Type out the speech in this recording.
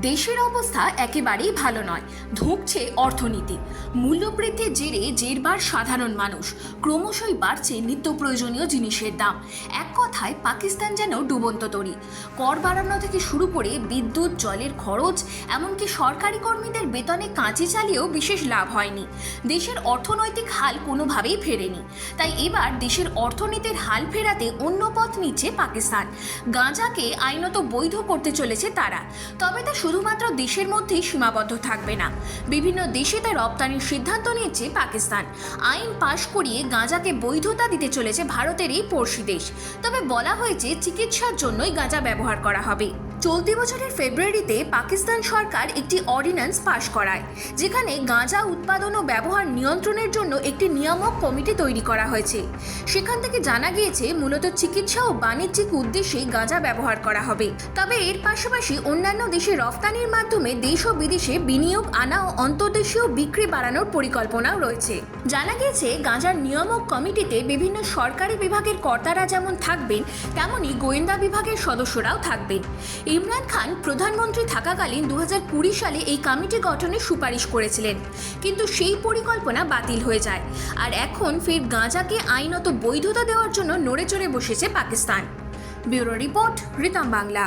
দেশের অবস্থা একেবারেই ভালো নয়। ধুঁকছে অর্থনীতি। মূল্যবৃদ্ধির জেরে জেরবার সাধারণ মানুষ। ক্রমশই বাড়ছে নিত্য প্রয়োজনীয় জিনিসের দাম। এক কথায়, পাকিস্তান যেন ডুবন্ত তরি। কর বাড়ানো থেকে শুরু করে বিদ্যুৎ, জলের খরচ, এমনকি সরকারি কর্মীদের বেতনে কাঁচি চালিয়েও বিশেষ লাভ হয়নি। দেশের অর্থনৈতিক হাল কোনোভাবেই ফেরেনি। তাই এবার দেশের অর্থনীতির হাল ফেরাতে অন্য পথ নিচ্ছে পাকিস্তান। গাঁজাকে আইনত বৈধ করতে চলেছে তারা। তবে তা শুধুমাত্র দেশের মধ্যেই সীমাবদ্ধ থাকবে না। বিভিন্ন দেশে তা রপ্তানির সিদ্ধান্ত নিয়েছে পাকিস্তান। আইন পাশ করিয়ে গাঁজাকে বৈধতা দিতে চলেছে ভারতের এই পড়শি দেশ। তবে বলা হয়েছে চিকিৎসার জন্যই গাঁজা ব্যবহার করা হবে। চলতি বছরের ফেব্রুয়ারিতে পাকিস্তান সরকার একটি অর্ডিন্যান্স পাশ করায়, যেখানে গাঁজা উৎপাদন ও ব্যবহার নিয়ন্ত্রণের জন্য একটি নিয়ামক কমিটি তৈরি করা হয়েছে। সেখান থেকে জানা গিয়েছে, মূলত চিকিৎসা ও বাণিজ্যিক উদ্দেশ্যে গাঁজা ব্যবহার করা হবে। তবে এর পাশাপাশি অন্যান্য দেশে রফতানির মাধ্যমে দেশ ও বিদেশে বিনিয়োগ আনা ও অন্তর্দেশীয় বিক্রি বাড়ানোর পরিকল্পনাও রয়েছে। জানা গিয়েছে, গাঁজার নিয়ামক কমিটিতে বিভিন্ন সরকারি বিভাগের কর্তারা যেমন থাকবেন, তেমনি গোয়েন্দা বিভাগের সদস্যরাও থাকবেন। ইমরান খান প্রধানমন্ত্রী থাকাকালীন দু হাজার কুড়ি সালে এই কমিটি গঠনের সুপারিশ করেছিলেন। কিন্তু সেই পরিকল্পনা বাতিল হয়ে যায়। আর এখন ফের গাঁজাকে আইনত বৈধতা দেওয়ার জন্য নড়ে চড়ে বসেছে Pakistan. Bureau report Ritam Bangla.